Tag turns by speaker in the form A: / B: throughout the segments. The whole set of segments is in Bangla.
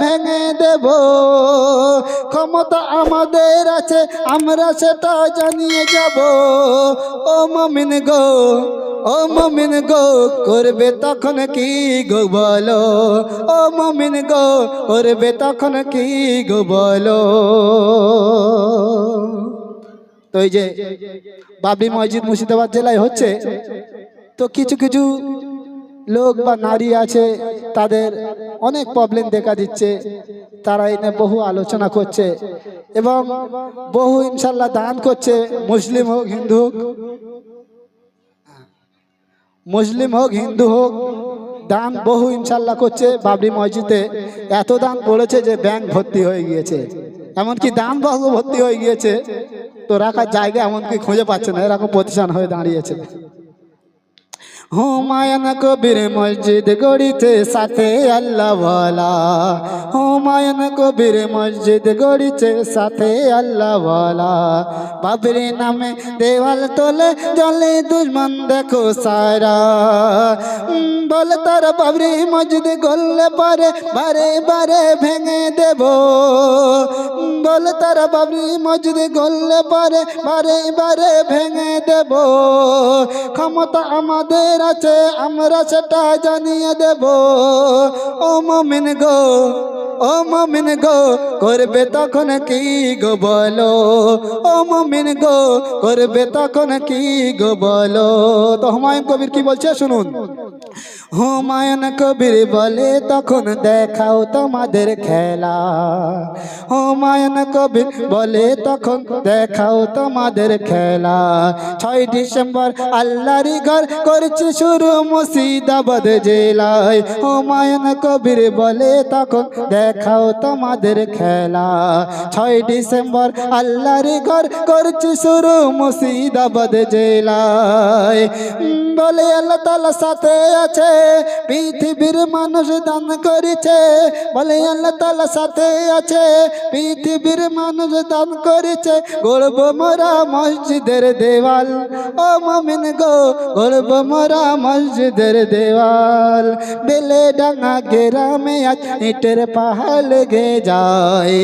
A: ভেঙে দেব। ক্ষমতা আমাদের আছে, আমরা সেটা জানিয়ে যাব। ও মমিন গো, ও মমিন গো, করবে তখন কি গো বলো? ও মমিন গো, করবে তখন কি গো বলো? তো এই যে বাবরি মসজিদ মুর্শিদাবাদ জেলায় হচ্ছে, তো কিছু কিছু লোক বা নারী আছে, তাদের অনেক প্রবলেম দেখা দিচ্ছে। তারা এনে বহু আলোচনা করছে এবং বহু ইনশাল্লাহ দান করছে। মুসলিম হোক, হিন্দু হোক, মুসলিম হোক, হিন্দু হোক, দান বহু ইনশাল্লাহ করছে বাবরি মসজিদে। এত দান পড়েছে যে ব্যাংক ভর্তি হয়ে গিয়েছে। এমনকি দান বহু ভর্তি হয়ে গিয়েছে। তো রাখার জায়গা এমনকি খুঁজে পাচ্ছে না। এরকম প্রতিষ্ঠান হয়ে দাঁড়িয়েছে। হুমায়ুন কবির মসজিদ গড়িতে সাথে আল্লাহ ওয়ালা হুমায়ুন কবির মসজিদ গড়িতে সাথে আল্লাহ ওয়ালা বাবরি নামে দেওয়াল তোলে, জলে দুশ্মন দেখো সারা বলে তার বাবরি মসজিদ গললে পারে বারে বারে ভেঙে দেব। বলে তার বাবরি মসজিদ গললে পারে বারে বারে ভেঙে দেব। ক্ষমতা আমাদের আছে, আমরা সেটা জানিয়ে দেব। ও মমিন গো, ও মমিন গো, করবে তখন কি গো বলো? ও মমিন গো, করবে তখন কি গো বলো? তো হুমায়ুন কবির কি বলছে? শুনুন। হুমায়ুন কবির বলে, তখন দেখাও তোমাদের খেলা। হুমায়ুন কবির বলে, তখন দেখাও তোমাদের খেলা। ছয় ডিসেম্বর আল্লাহরি ঘর করছি শুরু মুর্শিদাবাদ জেলায়। হুমায়ুন কবির বলে, তখন দেখাও তোমাদের খেলা। ছয় ডিসেম্বর আল্লাহরি ঘর করছি শুরু মুর্শিদাবাদ জেলায়। বলে, আল্লাহ তালা সাথে আছে। পৃথিবীর মানুষ দান করেছে বলে আল্লাহ তালা সাথে আছে। পৃথিবীর মানুষ দান করেছে, গড়ব মোরা মসজিদের দেওয়াল। ও মমিন গো, গড়ব মোরা মসজিদের দেওয়াল। বেলে ডাঙা গেরামে আজ ইটের পাহাড় লেগে যায়।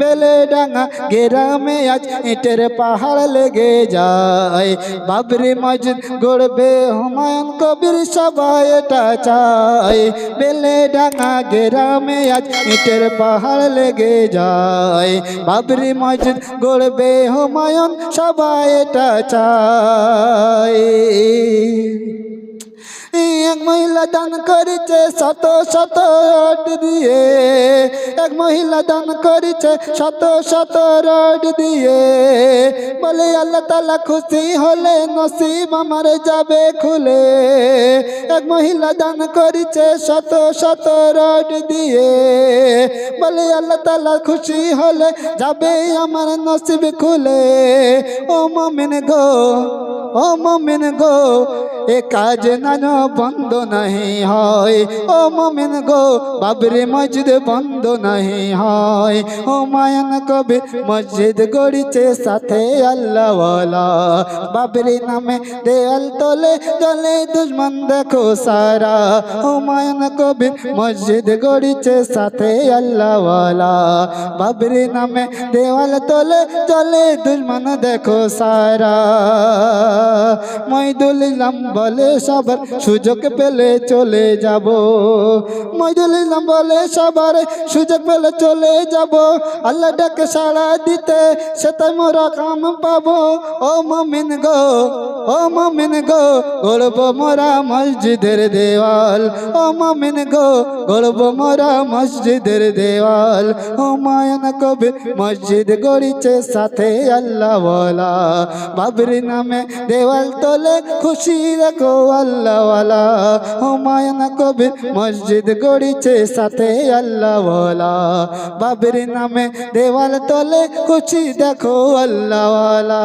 A: বেলে ডাঙা গেরামে আজ ইটের পাহাড় লেগে যায়। বাবরি মসজিদ গড়বে হুমায়ুন কবির সবাই এটা চায়। বেলে ডাঙা গেরামে আজ ইটের পাহাড় লেগে যায়। বাবরি মসজিদ গড়বে হুমায়ুন, সবাই এটা চায়। দান করেছে শত শত রড দিয়ে। এক মহিলা দান করেছে শত শত রড দিয়ে। বলে আল্লাহ তালা খুশি হলে নসিব আমার যাবে খুলে। এক মহিলা দান করেছে শত শত রড দিয়ে। বলে আল্লাহ তালা খুশি হলে যাবে আমার নসিব খুলে। ও মমিন গো, ও মমিন গো এ কাজ নান বন্ধ নাহি হয়। ও মমিন গো, বাবরি মসজিদ বন্ধ নাহি হয়। ও মায়ন কবি মসজিদ গড়িছে সাথে আল্লাহওয়ালা। বাবরি নামে দেয়াল তোলে, জলে দুশ্মন দেখো সারা। ও মায়ন কবি মসজিদ গড়িছে সাথে আল্লাহওয়ালা। বাবরি নামে দেওয়াল তোলে, জলে দুশ্মন দেখো সারা। মইদুল ইসলাম বলে সবার সুযোগ পেলে চলে যাব। মইদুল ইসলাম বলে সবার সুযোগ পেলে চলে যাব। আল্লাহ ডাকে সাড়া দিতে সেটাই মোরা কাম পাবো। ও মমিন গো, ও মমিন গো, গড়ব মোরা মসজিদের দেওয়াল। ও মমিন গো, গড়ব মোরা মসজিদের দেওয়াল। ও মায়ন কবি মসজিদ গড়িছে সাথে আল্লাহ বলা বাবরি নামে দেওয়াল তোলে খুশি দেখো আল্লাহওয়ালা হুমায়ুন কবির মসজিদ গড়িছে সাথে আল্লাহওয়ালা বাবরি নামে দেওয়াল তলে খুশি দেখো আল্লাহওয়ালা